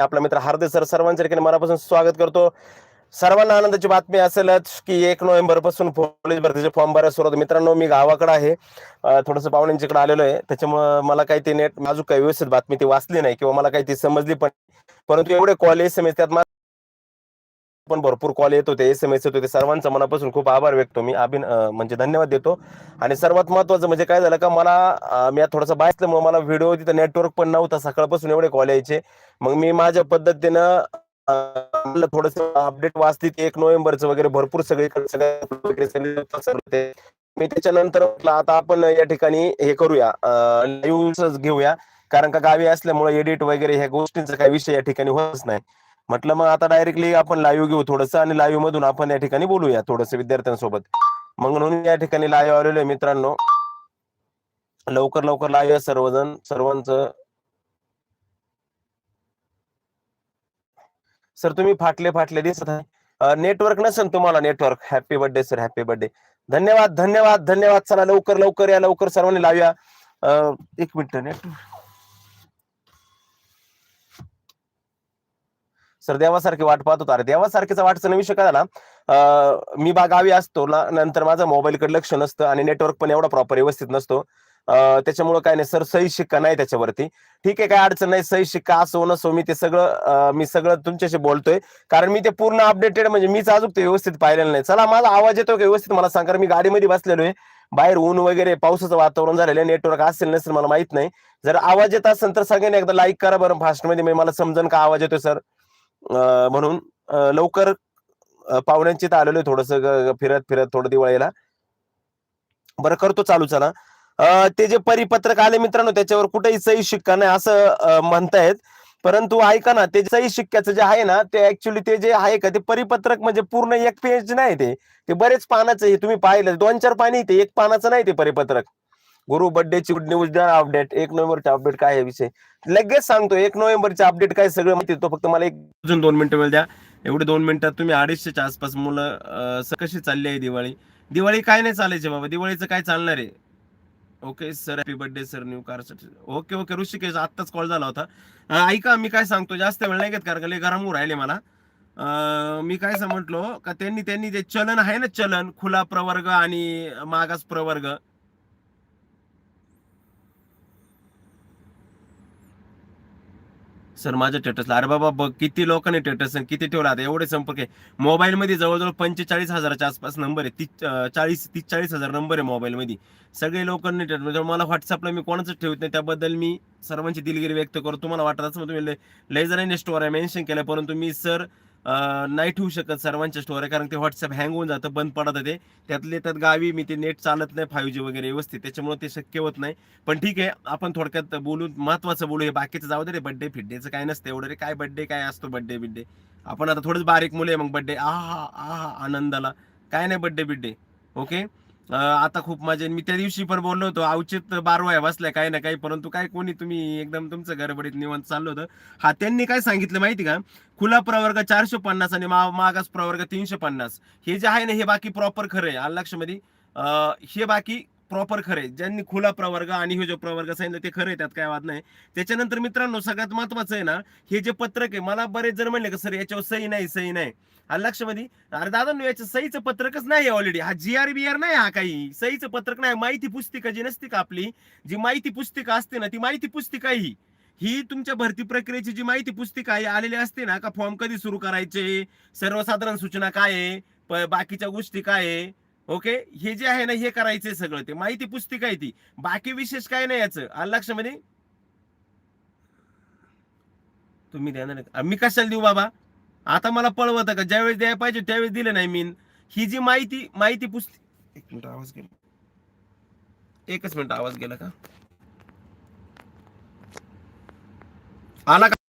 आपला मित्र हार्दिक सर सर्वांच्या ठिकाणी मनापासून स्वागत करतो. सर्वांना आनंदाची बातमी असेलच की एक नोव्हेंबरपासून पोलीस भरतीचे फॉर्म भरायला सुरुवात मित्रांनो मी गावाकडे आहे. थोडस पाहुण्यांच्याकडे आलेलो आहे. त्याच्यामुळे मला काही ती नेट माझू काही व्यवस्थित बातमी ती वाचली नाही किंवा मला काही ती समजली पण परंतु एवढे कॉल एस एम एस त्यात पण भरपूर कॉल येत होते एस एम एस येत होते. सर्वांचा मनापासून खूप आभार व्यक्त मी अभिन म्हणजे धन्यवाद देतो. आणि सर्वात महत्वाचं म्हणजे काय झालं का मला मी थोडासा बाय मला व्हिडिओ तिथं नेटवर्क पण नव्हता सकाळपासून एवढे कॉल यायचे. मग मी माझ्या पद्धतीनं थोडस अपडेट वाचली एक नोव्हेंबरचं वगैरे भरपूर सगळे सगळे मी त्याच्यानंतर आता आपण या ठिकाणी हे करूया लाईव्ह घेऊया. कारण का गावी असल्यामुळे एडिट वगैरे ह्या गोष्टींचा काही विषय या ठिकाणी होतच नाही. म्हटलं मग आता डायरेक्टली आपण लाईव्ह घेऊ थोडंसं आणि लाईव्ह मधून आपण या ठिकाणी बोलूया थोडंसं विद्यार्थ्यांसोबत. मग म्हणून या ठिकाणी लाईव्ह आलेलो आहे मित्रांनो. लवकर लवकर लाईव्ह सर्वजण सर्वांचं. सर तुम्ही फाटले फाटले दिसत आहे. नेटवर्क नसेल तुम्हाला network happy birthday sir happy birthday धन्यवाद धन्यवाद धन्यवाद. चला लवकर लवकर या लवकर सर्वांनी लावूया एक मिनिट नेटवर्क सर देवासारखी वाट पाहत होता. अरे देवासारखीचा वाटचा विषय काय झाला मी बा गावी असतो ना नंतर माझा मोबाईलकडे लक्ष नसतं आणि नेटवर्क पण एवढा प्रॉपर व्यवस्थित नसतो. त्याच्यामुळे काय नाही सर सही शिक्का नाही त्याच्यावरती. ठीक आहे काय अडचण नाही सही शिक्का असो नसो मी ते सगळं मी सगळं तुमच्याशी बोलतोय. कारण मी ते पूर्ण अपडेटेड म्हणजे मीच अजून ते व्यवस्थित पाहिलेलं नाही. चला माझा आवाज येतो का व्यवस्थित मला सांग? कारण मी गाडीमध्ये बसलेलो आहे. बाहेर ऊन वगैरे पावसाचं वातावरण झालेलं नेटवर्क असेल नसेल मला माहीत नाही. जर आवाज येत असेल तर सगळ्यांनी एकदा लाईक करा बरं फास्टमध्ये. मला समजन का आवाज येतोय सर? म्हणून लवकर पाहुण्यांची तर आलेलो थोडस फिरत फिरत थोडं दिवाळीला. बरं करतो चालू चला. ते जे परिपत्रक आले मित्रांनो त्याच्यावर कुठेही सही शिक्का नाही असं म्हणतायत. परंतु ऐका ना ते सही शिक्क्याचं जे आहे ना ते ऍक्च्युली ते जे आहे का ते परिपत्रक म्हणजे पूर्ण एक पेज नाही ते. ते बरेच पानाचं आहे तुम्ही पाहिलं दोन चार पाणी ते एक पानाचं नाही ते परिपत्रक. गुरु बर्थडेची गुड न्यूज द्या अपडेट एक नोव्हेंबरचा अपडेट काय आहे विषय? लगेच सांगतो एक नोव्हेंबरचे अपडेट काय सगळं माहिती तो फक्त मला एक अजून दोन मिनिटं वेळ द्या. एवढे दोन मिनिटात तुम्ही अडीचशेच्या आसपास मुलं कशी चालली आहे दिवाळी? दिवाळी काय नाही चालायचे बाबा दिवाळीचं काय चालणार आहे? Okay sir happy birthday sir new car okay okay Rishikesh आत्ताच कॉल झाला होता. ऐका मी काय सांगतो जास्त वेळ नाही घेत कारण लय गरम राहिले मला. मी काय म्हटलो का त्यांनी त्यांनी जे चलन आहे ना चलन खुला प्रवर्ग आणि मागास प्रवर्ग सर माझ्या स्टेटसला अरे बाबा बघ किती लोकांनी स्टेटस किती ठेवला? आता एवढे संपर्क आहे. मोबाईलमध्ये जवळजवळ पंचेचाळीस हजाराच्या आसपास नंबर आहे. तीस चाळीस तीस चाळीस हजार नंबर आहे मोबाईलमध्ये सगळे लोकांनी status- म्हणजे मला व्हॉट्सअपला मी कोणाच ठेवत नाही त्याबद्दल मी सर्वांची दिलगिरी व्यक्त करतो. तुम्हाला वाटत असं तुम्ही लय- लय जणांनी स्टोर मेन्शन केलं परंतु मी सर नाही ठेवू शकत सर्वांच्या स्टोर कारण ते व्हॉट्सअप हँग होऊन जातं बंद पडत ते. त्यातले त्यात गावी मी ते नेट चालत नाही फाईव्ह जी वगैरे व्यवस्थित त्याच्यामुळे ते शक्य होत नाही. पण ठीक आहे आपण थोडक्यात बोलून महत्वाचं बोलू हे बाकीचं जाऊ दे रे बड्डे फिड्डेचं काय नसतं एवढं रे. काय बड्डे काय असतो बड्डे बिड्डे आपण आता थोडंच बारीक मुलं आहे मग बड्डे आहा आहा आनंदाला. काय नाही बड्डे बिड्डे ओके आता खूप मजा मी त्या दिवशी पण बोललो होतो अवचित बारवाया बसल्या काही ना काही परंतु काय कोणी तुम्ही एकदम तुमचं गडबडीत निवंत चाललो होतं. हा त्यांनी काय सांगितलं माहिती का? खुला प्रवर्ग चारशे पन्नास आणि मा- मागास प्रवर्ग तीनशे पन्नास. हे जे आहे ना हे बाकी प्रॉपर खरं आहे. आलं लक्षामध्ये? हे बाकी प्रॉपर खरे ज्यांनी खुला प्रवर्ग आणि हे जो प्रवर्ग सांगितलं ते खरं त्यात काय वाद नाही. त्याच्यानंतर मित्रांनो सगळ्यात महत्वाचं आहे ना हे जे पत्रक आहे मला बरेच जर म्हणले का सर याच्यावर सही नाही सही नाही. आलं लक्षामध्ये अरे दादा नो याचं सहीचं पत्रकच नाही ऑलरेडी हा जी आर बी आर नाही हा काही. सहीचं पत्रक नाही. माहिती पुस्तिका जी नसते का आपली जी माहिती पुस्तिका असते ना ती माहिती पुस्तिका ही. ही तुमच्या भरती प्रक्रियेची जी माहिती पुस्तिका आहे आलेली असते ना का फॉर्म कधी सुरू करायचे सर्वसाधारण सूचना काय आहे बाकीच्या गोष्टी काय आहे ओके? हे जे आहे ना हे करायचे सगळं ते. माहिती पुस्तिका आहे ती. बाकी विशेष काय नाही याचं. आलं लक्षामध्ये तुम्ही देणार ना मी कशाला देऊ बाबा? आता मला पळवत का? ज्यावेळेस द्यायला पाहिजे त्यावेळेस दिलं नाही मी. ही जी माहिती माहिती पुस्तिक एक मिनिट आवाज गेला. एकच मिनिट आवाज गेला का? आला का?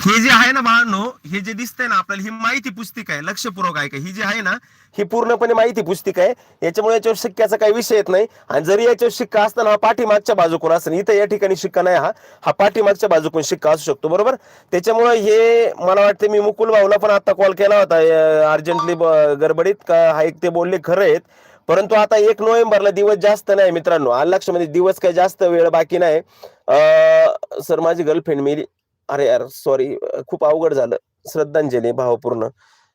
हे जे आहे ना बाळांनो हे जे दिसतंय ना आपल्याला ही माहिती पुस्तिका आहे लक्षपूर्वक आहे का ही जी आहे ना ही पूर्णपणे माहिती पुस्तिका आहे. याच्यामुळे याच्यावर शिक्क्याचा काही विषय येत नाही. आणि जरी याच्यावर शिक्का असताना हा पाठीमागच्या बाजूकून असेल इथं या ठिकाणी शिक्का नाही हा. हा पाठीमागच्या बाजूकून शिक्का असू शकतो बरोबर? त्याच्यामुळे हे मला वाटते मी मुकुल भाऊला पण आता कॉल केला होता अर्जंटली गडबडीत का हा एक ते बोलले खरं आहेत. परंतु आता एक नोव्हेंबरला दिवस जास्त नाही मित्रांनो. आलं लक्षामध्ये दिवस काही जास्त वेळ बाकी नाही. सर माझी गर्लफ्रेंड मेली अरे यार सॉरी खूप अवघड झालं. श्रद्धांजली भावपूर्ण.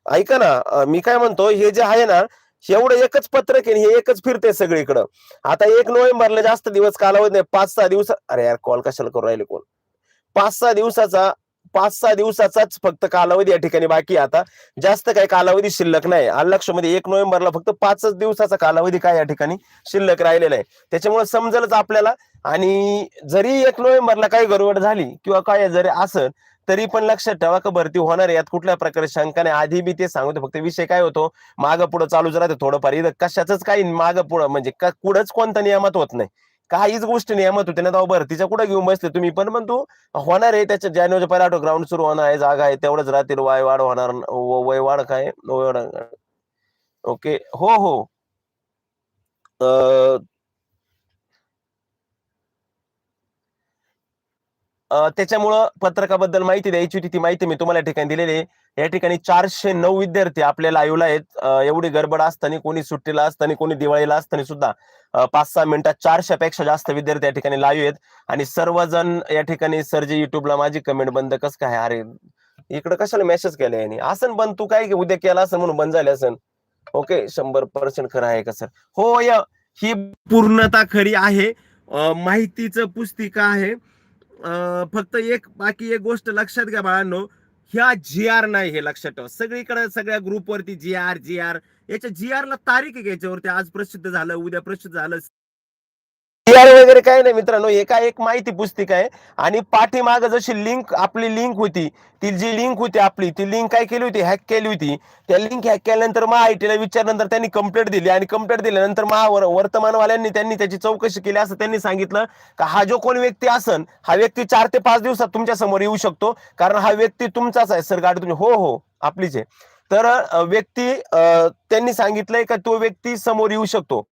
ऐका ना मी काय म्हणतो हे जे आहे ना एवढं एकच पत्रक आहे हे एकच फिरते सगळीकडं. आता एक नोव्हेंबरला जास्त दिवस कालावधी नाही पाच सहा दिवस अरे यार कॉल कशाला करू राहिले कोण? पाच सहा दिवसाचा पाच सहा दिवसाचाच फक्त कालावधी या ठिकाणी बाकी आता. जास्त काही कालावधी शिल्लक नाही. आलक्षमध्ये एक नोव्हेंबरला फक्त पाचच दिवसाचा कालावधी काय या ठिकाणी शिल्लक राहिलेला आहे. त्याच्यामुळे समजेलच आपल्याला. आणि जरी एक नोव्हेंबरला काही गडबड झाली किंवा काय जरी असं तरी पण लक्षात ठेवा का भरती होणार यात कुठल्या प्रकारे शंका नाही. आधी मी ते सांगतो फक्त विषय काय होतो मागं पुढं चालूच राहते थोडंफार. इथं कशाच काही मागं पुढं म्हणजे कुठंच कोणता नियमात होत नाही. काहीच गोष्टी नाही. होते ना तेव्हा भरतीच्या कुठं घेऊन बसले? तुम्ही पण म्हणतो तू होणार आहे त्याच्या जानेवारी पहिला ग्राउंड सुरू होणार आहे जागा आहे तेवढंच राहतील वाय वाढ होणार वय वाढ काय? वय वाढ ओके. हो हो. अं, त्याच्यामुळं पत्रकाबद्दल माहिती द्यायची होती. ती माहिती मी तुम्हाला ठिकाणी दिलेली आहे. या ठिकाणी चारशे नऊ विद्यार्थी आपल्या लाईव्हला आहेत. एवढी गडबड असताना कोणी सुट्टीला असताना कोणी दिवाळीला असताना सुद्धा पाच सहा मिनिटात चारशे पेक्षा जास्त विद्यार्थी या ठिकाणी लाईव्ह आहेत. आणि सर्वजण या ठिकाणी सर जे युट्यूबला माझी कमेंट बंद कस काय? अरे इकडे कशाला मेसेज केला याने? असं बंद तू काय उद्या केला असं म्हणून बंद झाले असन? ओके शंभर पर्सेंट खरं आहे का सर हो या ही पूर्णता खरी आहे. माहितीचं पुस्तिका आहे. फक्त एक बाकी एक गोष्ट लक्षात घ्या बाळांनो. ह्या जी आर नाही हे लक्षात ठेवा. सगळीकडे सगळ्या ग्रुपवरती जी आर जी आर याच्या जी आरला तारीख आहे याच्यावरती आज प्रसिद्ध झालं उद्या प्रसिद्ध झालं. वगैरे काय नाही मित्रांनो हे काय एक माहिती पुस्तिका आहे. आणि पाठीमाग जशी लिंक आपली लिंक होती ती जी लिंक होती आपली ती लिंक काय केली होती? हॅक केली होती. त्या लिंक हॅक केल्यानंतर महा आयटीला विचारल्यानंतर त्यांनी कंप्लेंट दिली. आणि कंप्लेंट दिल्यानंतर महा वर्तमानवाल्यांनी त्यांनी त्याची चौकशी केली असं त्यांनी सांगितलं का हा जो कोण व्यक्ती असन हा व्यक्ती चार ते पाच दिवसात तुमच्यासमोर येऊ शकतो. कारण हा व्यक्ती तुमचाच आहे. सर गाडी तुम्ही हो हो आपलीच आहे. तर व्यक्ती त्यांनी सांगितलंय का तो व्यक्ती समोर येऊ शकतो.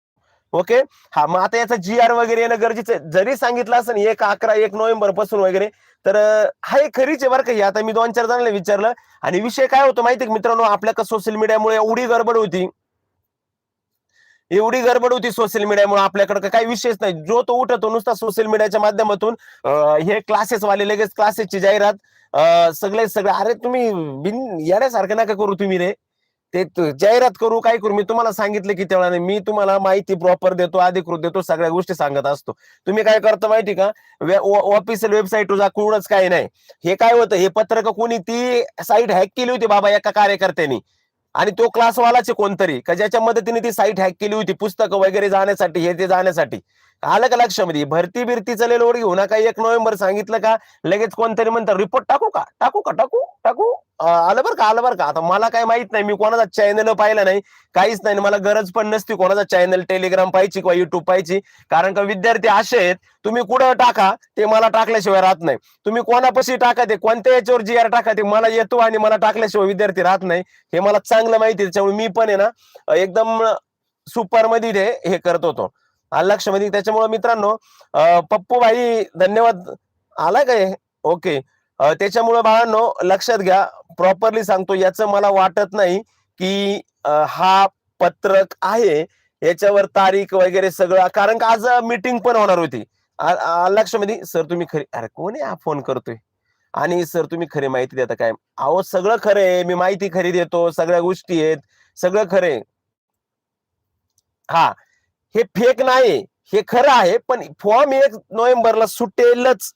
ओके? हा मग आता याचा जी आर वगैरे येणं गरजेचं आहे. जरी सांगितलं असं एक अकरा एक नोव्हेंबरपासून वगैरे तर हा एक खरीच आहे बरं का आता मी दोन चार जणांना विचारलं. आणि विषय काय होतो माहिती का मित्रांनो? आपल्या का सोशल मीडियामुळे एवढी गडबड होती. एवढी गडबड होती सोशल मीडियामुळे आपल्याकडे काही विषयच नाही. जो तो उठतो नुसता सोशल मीडियाच्या माध्यमातून हे क्लासेस वाले लगेच क्लासेसची जाहिरात सगळे सगळे. अरे तुम्ही बिन येण्यासारखं नका करू तुम्ही रे. ते जाहिरात करू काय करू मी तुम्हाला सांगितलं की तेवढा मी तुम्हाला माहिती प्रॉपर देतो अधिकृत देतो सगळ्या गोष्टी सांगत असतो. तुम्ही काय करता माहिती का? ऑफिशियल वेबसाईट जा काही नाही. हे काय होतं? हे पत्रक कोणी ती साईट हॅक केली होती बाबा एका कार्यकर्त्यांनी. आणि तो क्लासवालाचे कोणतरी का ज्याच्या मदतीने ती साईट हॅक केली होती पुस्तकं वगैरे जाण्यासाठी हे ते जाण्यासाठी. आलं का लक्षामध्ये भरती बिरतीचं लय लोड घेऊ नका. एक नोव्हेंबर सांगितलं का? लगेच कोणतरी म्हणतात रिपोर्ट टाकू का? टाकू का? टाकू? टाकू? आलं बरं का? आलं बरं का? आता मला काय माहीत नाही. मी कोणाचा चॅनल पाहिला नाही. काहीच नाही. मला गरज पण नसती कोणाचा चॅनल टेलिग्राम पाहिजे किंवा युट्यूब पाहिजे कारण का विद्यार्थी असे आहेत तुम्ही कुठं टाका ते मला टाकल्याशिवाय राहत नाही. तुम्ही कोणापाशी टाका ते कोणत्या याच्यावर जी आर टाका ते मला येतो आणि मला टाकल्याशिवाय विद्यार्थी राहत नाही. हे मला चांगलं माहिती आहे. त्याच्यामुळे मी पण आहे ना एकदम सुपरमध्ये हे करत होतो. आलं लक्षामध्ये म्हणजे त्याच्यामुळे मित्रांनो पप्पू भाई धन्यवाद. आला काय ओके. त्याच्यामुळे बाळांनो लक्षात घ्या. प्रॉपरली सांगतो याचं मला वाटत नाही की हा पत्रक आहे. याच्यावर तारीख वगैरे सगळं कारण का आज मीटिंग पण होणार होती. आ- आ- लक्षामध्ये म्हणजे, सर तुम्ही खरी अरे कोण आहे हा फोन करतोय? आणि सर तुम्ही खरी माहिती देता काय? अहो सगळं खरं आहे. मी माहिती खरी देतो. सगळ्या गोष्टी आहेत. सगळं खरे आहे. हा. हे फेक नाही हे खरं आहे पण फॉर्म एक नोव्हेंबरला सुटेलच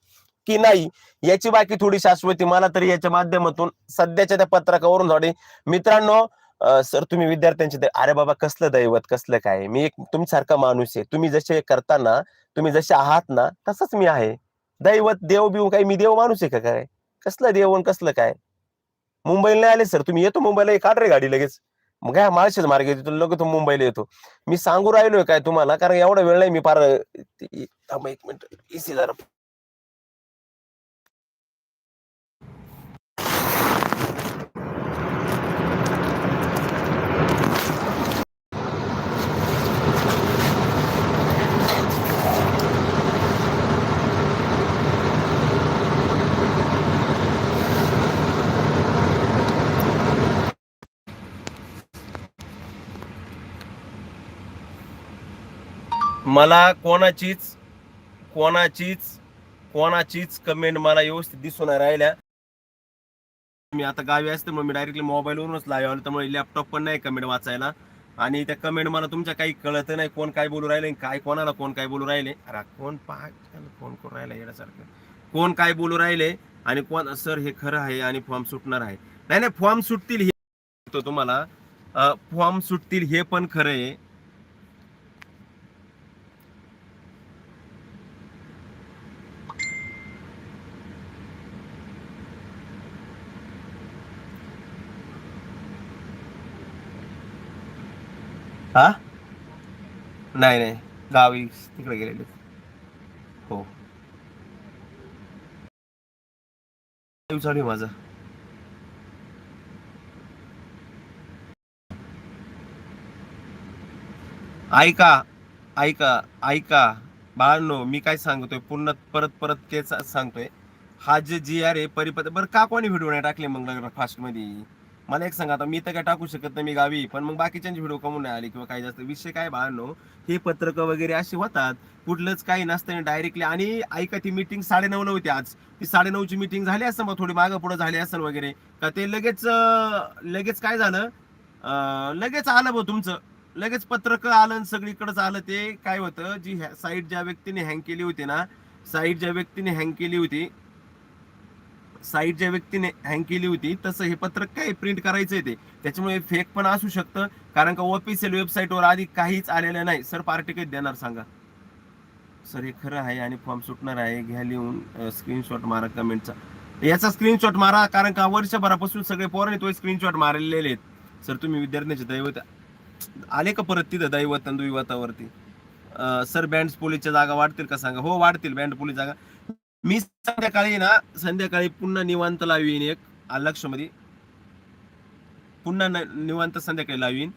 की नाही याची बाकी थोडी शाश्वती मला तरी याच्या माध्यमातून सध्याच्या त्या पत्रकावरून थोडी मित्रांनो सर तुम्ही विद्यार्थ्यांचे अरे बाबा कसलं दैवत कसलं काय? मी एक तुमच्यासारखा माणूस आहे. तुम्ही जसे करताना तुम्ही जसे आहात ना तसंच मी आहे. दैवत देव बिव काय मी देव माणूस आहे का काय? कसलं देव कसलं काय? मुंबईला नाही आले सर? तुम्ही येतो मुंबईला काढ रे गाडी लगेच. मग काय माळशेच मार्ग येतो लगेच तो मुंबईला येतो. मी सांगू राहिलोय काय तुम्हाला कारण एवढा वेळ नाही मी फार थांबा एक मिनिट. इसी जरा मला कोणाचीच कोणाचीच कोणाचीच कमेंट मला व्यवस्थित दिसून राहिल्या. मी आता गावी असते मग मी डायरेक्टली मोबाईलवरूनच लाईव्ह आलो त्यामुळे लॅपटॉप पण नाही कमेंट वाचायला. आणि त्या कमेंट मला तुमच्या काही कळत नाही कोण काय बोलू राहिले काय कोणाला कोण काय बोलू राहिले. अरे कोण पाह कोण करून राहिला येण्यासारखं कोण काय बोलू राहिले? आणि कोण सर हे खरं आहे आणि फॉर्म सुटणार आहे. नाही नाही फॉर्म सुटतील हे तुम्हाला. फॉर्म सुटतील हे पण खरं आहे. हा? नाही नाही. गावी तिकडे गेलेले. हो. चालू माझा. ऐका ऐका ऐका. बाळांनो मी काय सांगतोय? पूर्ण परत परत तेच सांगतोय. हा जे जी आर आहे परिपत्र बरं का कोणी व्हिडिओ नाही टाकले मग फास्टमध्ये? मला एक सांगा आता मी तर काय टाकू शकत नाही मी गावी पण मग बाकीच्यांची व्हिडिओ कमून नाही आले किंवा काही जास्त. विषय काय बाळांनो हे पत्रक वगैरे असे होतात कुठलंच काही नसतं डायरेक्टली आणि ऐका ती मीटिंग साडेनऊ होती आज. ती साडेनऊची मीटिंग झाली असं मग थोडी मागं पुढे झाली असेल वगैरे. का ते लगेच लगेच काय झालं? लगेच आलं बघ तुमचं. लगेच पत्रक आलं आणि सगळीकडेच आलं. ते काय होतं जी साईट ज्या व्यक्तीने हँग केली होती ना साईट ज्या व्यक्तीने हँग केली होती साईट ज्या व्यक्तीने हँग केली होती तसं हे पत्रक काय प्रिंट करायचं आहे ते? त्याच्यामुळे फेक पण असू शकतं कारण का ऑफिशियल वेबसाईटवर आधी काहीच आलेलं नाही. सर पार्टी कधी देणार सांगा. सर हे खरं आहे आणि फॉर्म सुटणार आहे. घ्या लिहून स्क्रीनशॉट मारा कमेंटचा याचा स्क्रीनशॉट मारा कारण का वर्षभरापासून सगळे पोरांनी तो स्क्रीनशॉट मारलेले आहेत. सर तुम्ही विद्यार्थ्यांचे दैवत आले का परत तिथं दैवत आणि दुईवतावरती सर बँड पोलीसच्या जागा वाढतील का सांगा? हो वाढतील. बँड पोलीस जागा. मी संध्याकाळी ना संध्याकाळी पुन्हा निवांत लावीन एक. लक्षमध्ये पुन्हा निवांत संध्याकाळी लावीन.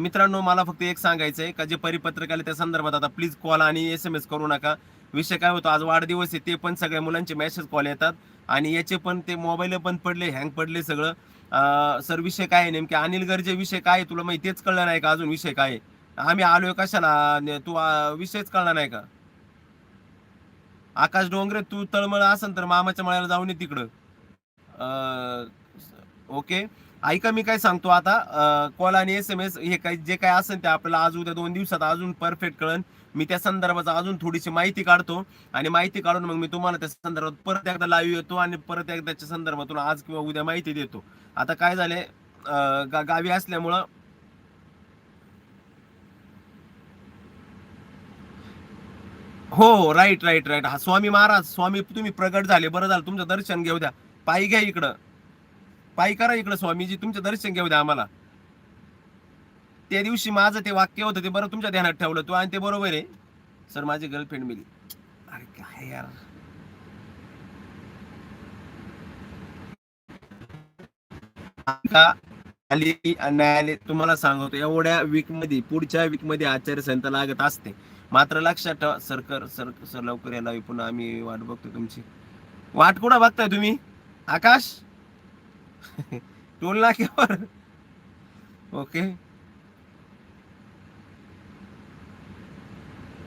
मित्रांनो मला फक्त एक सांगायचं आहे का जे परिपत्रक आले त्या संदर्भात आता प्लीज कॉल आणि एस एम एस करू नका. विषय काय होतो आज वाढदिवस आहे ते पण सगळ्या मुलांचे मेसेज कॉल येतात. आणि याचे पण ते मोबाईल पण पडले हँग पडले सगळं. सर विषय काय आहे नेमके? अनिल गरजे विषय काय तुला माहिती तेच कळलं नाही का अजून विषय काय आम्ही आलोय कशाला? तू विषयच कळला नाही का? आकाश डोंगरे तू तळमळ असन तर मामाच्या मळ्याला जाऊन ये तिकडं. ओके. ऐका मी काय सांगतो आता कॉल आणि एस एम एस हे काय जे काय असेल ते आपल्याला आज उद्या दोन दिवसात अजून परफेक्ट कळन. मी त्या संदर्भाचा अजून थोडीशी माहिती काढतो आणि माहिती काढून मग मी तुम्हाला त्या संदर्भात परत एकदा लाईव्ह येतो आणि परत एकदाच्या संदर्भातून आज किंवा उद्या माहिती देतो. आता काय झाले गा- गावी असल्यामुळं हो राईट राईट राईट हा स्वामी महाराज स्वामी तुम्ही प्रगट झाले. बरं झालं तुमचं दर्शन घेऊ द्या. पायी घ्या इकडं. पायी करा इकडं स्वामीजी तुमचं दर्शन घेऊ द्या आम्हाला. त्या दिवशी माझं ते वाक्य होतं ते बरं तुमच्या ध्यानात ठेवलं तू आणि ते बरोबर आहे. सर माझी गर्लफ्रेंड मिली. अरे काय यार. का आली. तुम्हाला सांगतो एवढ्या वीकमध्ये पुढच्या वीकमध्ये आचार्यसंहिता लागत असते. मात्र लक्षात ठेवा सर सर सर लवकर यायला पुन्हा आम्ही वाट बघतो तुमची. वाट कुठं बघताय तुम्ही? आकाश? टोल नाक्यावर? ओके.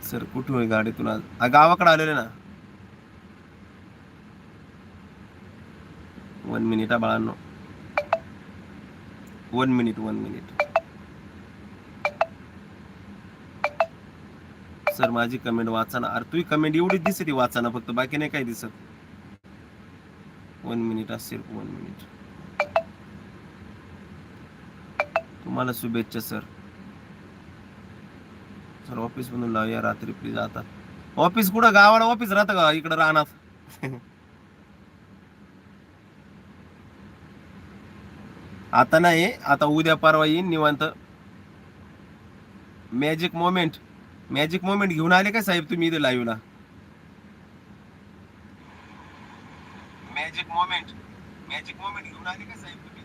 सर कुठून आहे गाडीतून आज? गावाकडे आलेले ना. वन मिनिटा बाळांनो. One minute one minute sir माझी कमेंट वाचाना अरे तुझी कमेंट एवढी दिसते ती वाचाना फक्त बाकी नाही काय दिसत. वन मिनिट असेल वन मिनिट तुम्हाला शुभेच्छा सर सर ऑफिस मधून लावूया रात्री प्लीज आता. ऑफिस कुठं? गावाला ऑफिस राहतं का? इकडं राहणार. आता नाही आता उद्या परवा येईन निवांत. मॅजिक मोमेंट मॅजिक मोमेंट घेऊन आले का साहेब तुम्ही इथे लाईव्हला मॅजिक मोमेंट मॅजिक मोमेंट घेऊन आले का साहेब तुम्ही?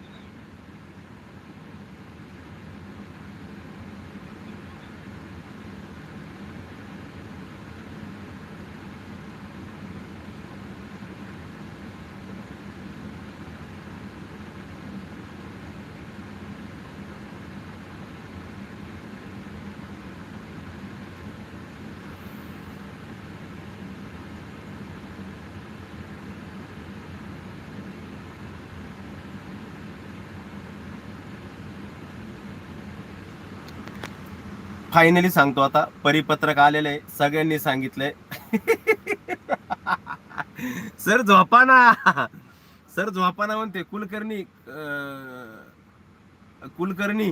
फायनली सांगतो आता. परिपत्रक आलेलं आहे सगळ्यांनी सांगितलंय सर झोपाना. सर झोपाना म्हणते कुलकर्णी कुलकर्णी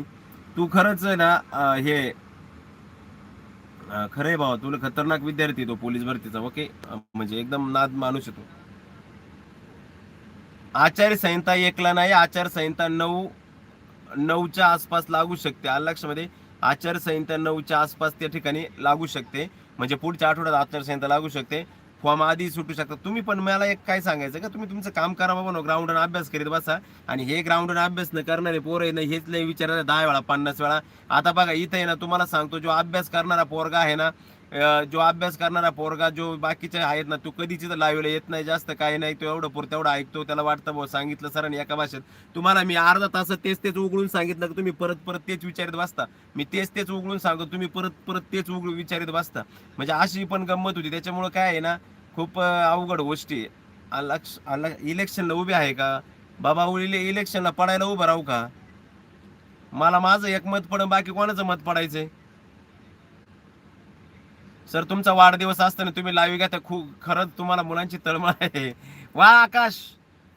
तू खरंच ना हे खरंय भावा तुला खतरनाक विद्यार्थी तो पोलीस भरतीचा ओके? म्हणजे एकदम नाद माणूस येतो आचारसंहिता एकला नाही आचारसंहिता नऊ नऊच्या आसपास लागू शकते. आलं लक्षामध्ये? आचारसंहिता नऊच्या आसपास त्या ठिकाणी लागू शकते. म्हणजे पुढच्या आठवड्यात आचारसंहिता लागू शकते. फॉर्म आधी सुटू शकतात. तुम्ही पण मला एक काय सांगायचं का? तुम्ही तुमचं काम करा बाबा ग्राउंडवर अभ्यास करीत बसा. आणि हे ग्राउंडवर अभ्यास न करणारे पोरं आहे ना हेच लय विचारायला दहा वेळा पन्नास वेळा. आता बघा इथं आहे ना तुम्हाला सांगतो जो अभ्यास करणारा पोरगा आहे ना जो अभ्यास करणारा पोरगा जो बाकीचे आहेत ना तो कधीच इथं लावलेला येत नाही जास्त काही नाही तो एवढं पुर एवढं ऐकतो त्याला वाटतं भाऊ सांगितलं सरांनी एका भाषेत तुम्हाला मी अर्धा तास तेच तेच उघडून सांगितलं की तुम्ही परत परत तेच विचारित बसता. मी तेच तेच उघडून सांगतो तुम्ही परत परत तेच उघडून विचारित बसता. म्हणजे अशी पण गंमत होती. त्याच्यामुळं काय आहे ना खूप अवघड गोष्टी आहे. इलेक्शनला उभे आहे का? बाबा उले इलेक्शनला पडायला उभं राहू का? मला माझं एक मत पडून बाकी कोणाचं मत पडायचंय? सर तुमचा वाढदिवस असताना तुम्ही लाईव्ह घ्या तर खूप खरंच तुम्हाला मुलांची तळमळ आहे. वा आकाश!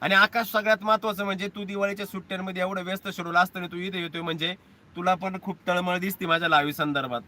आणि आकाश सगळ्यात महत्वाचं म्हणजे तू दिवाळीच्या सुट्ट्यांमध्ये एवढं व्यस्त शेड्यूल असताना तू इथे येतोय म्हणजे तुला पण खूप तळमळ दिसते माझ्या लाईव्ह संदर्भात.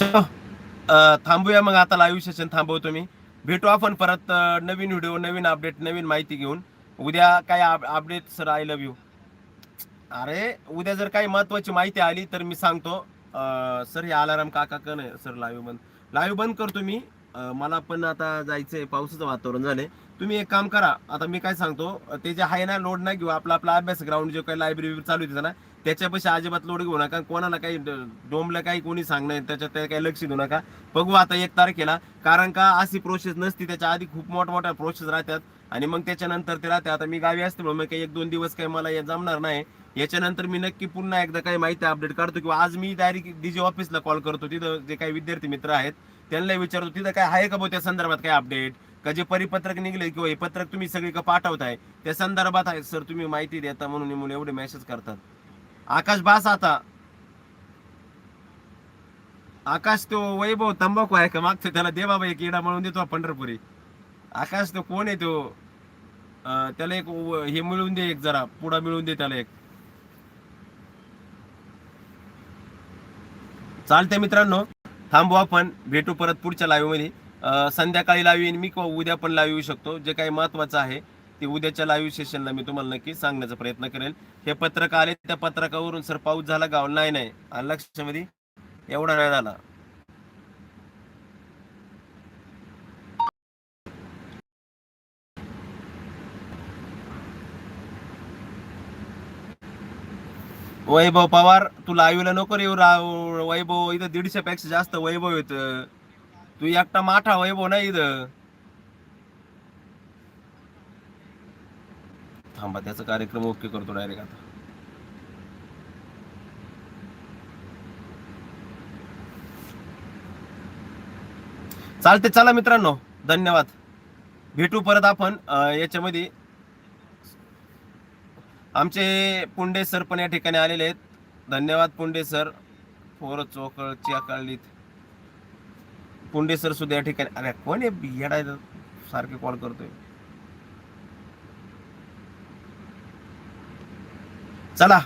थांबूया मग आता लाईव्ह सेशन थांबवतो मी भेटू आपण परत नवीन व्हिडिओ नवीन अपडेट नवीन माहिती घेऊन. उद्या काय update sir I love you अरे उद्या जर काही महत्वाची माहिती आली तर मी सांगतो. सर हे अलाराम काका कन आहे सर लाईव्ह बंद. लाईव्ह बंद करतो मी. मला पण आता जायचंय पावसाचं वातावरण झालंय. तुम्ही एक काम करा. आता मी काय सांगतो ते जे आहे ना लोड नाही घेऊ. आपला आपला अभ्यास ग्राउंड जो काही लायब्ररी चालू होती ना त्याच्यापाशी अजिबात लोड घेऊ नका. कोणाला काही ड- काही कोणी सांगणं त्याच्यात त्या काही लक्ष देऊ नका. बघू आता एक तारखेला. कारण का अशी प्रोसेस नसती. त्याच्या आधी खूप मोठमोठ्या प्रोसेस राहतात. आणि मग त्याच्यानंतर ते राहते. आता मी गावी असते म्हणून मग काही एक दोन दिवस काही मला जमणार नाही. याच्यानंतर मी नक्की पुन्हा एकदा काही माहिती अपडेट करतो किंवा आज मी डायरेक्ट डीजे ऑफिसला कॉल करतो. तिथं जे काही विद्यार्थी मित्र आहेत त्यांना विचारतो तिथं काय आहे का भाऊ त्या संदर्भात काय अपडेट का जे परिपत्रक निघले किंवा हे पत्रक तुम्ही सगळी का पाठवताय त्या संदर्भात आहे सर तुम्ही माहिती देता म्हणून म्हणून एवढे मेसेज करतात. आकाश बास आता. आकाश तो वैभव तंबाखू आहे का? मागतो त्याला दे बाबा एक येडा म्हणून देतो पंढरपुरी. आकाश तो कोण आहे तो? त्याला एक हे मिळवून दे एक जरा पुडा मिळवून दे त्याला एक. चालते मित्रांनो थांबू आपण भेटू परत पुढच्या लाईव्हमध्ये. संध्याकाळी लाईव्ह येईन मी किंवा उद्या पण लाईव्ह येऊ शकतो. जे काही महत्वाचं आहे ते उद्याच्या लाईव्ह सेशनला मी तुम्हाला नक्की सांगण्याचा प्रयत्न करेल. हे पत्रक आले त्या पत्रकावरून सर पाऊस झाला गाव नाही नाही. लक्षामध्ये एवढा नाही झाला. वैभव पवार तू लाईव्हला नको येऊ राव. वैभव इथं दीडशे पेक्षा जास्त वैभव येत तू एकटा माठा वैभव नाही इथं. थांबा त्याचा कार्यक्रम ओके करतो डायरेक्ट आता. चालते चला मित्रांनो धन्यवाद. भेटू परत आपण याच्यामध्ये. आमचे पुंडे सर पण या ठिकाणी आलेले आहेत. धन्यवाद पुंडे सर फोर चोकळ चियाकाळलीत पुंडे सर सुद्धा या ठिकाणी अरे कोण आहे? आहे? सारखे कॉल करतोय. चला.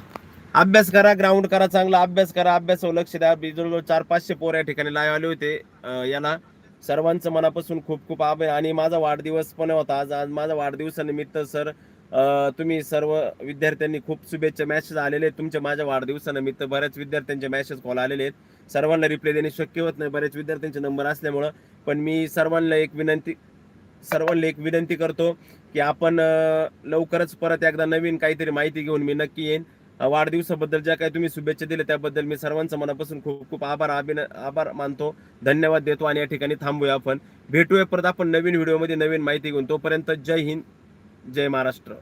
अभ्यास करा ग्राउंड करा चांगला अभ्यास करा. अभ्यासावर हो, लक्ष द्या. जवळजवळ चार पाचशे पोर या ठिकाणी लाईव्ह आले होते. यांना याला सर्वांचं मनापासून खूप खूप आभार. आणि माझा वाढदिवस पण होता आज. आज माझा वाढदिवसानिमित्त सर तुम्ही सर्व विद्यार्थ्यांनी खूप शुभेच्छा मॅसेज आलेले आहेत. तुमच्या माझ्या वाढदिवसानिमित्त बऱ्याच विद्यार्थ्यांचे मॅसेज कॉल आलेले आहेत. सर्वांना रिप्लाय देणे शक्य होत नाही. बऱ्याच विद्यार्थ्यांचे नंबर असल्यामुळं. पण मी सर्वांना एक विनंती सर्व एक विनंती करतो की आपण लवकरच परत एकदा नवीन काहीतरी माहिती घेऊन मी नक्की येईन. वाढदिवसाबद्दल ज्या काही तुम्ही शुभेच्छा दिल्या त्याबद्दल मी सर्वांचं मनापासून खूप खूप आभार अभिन आभार मानतो. धन्यवाद देतो आणि या ठिकाणी थांबूया आपण. भेटूया परत आपण नवीन व्हिडिओमध्ये नवीन माहिती घेऊन. तोपर्यंत जय हिंद जय महाराष्ट्र.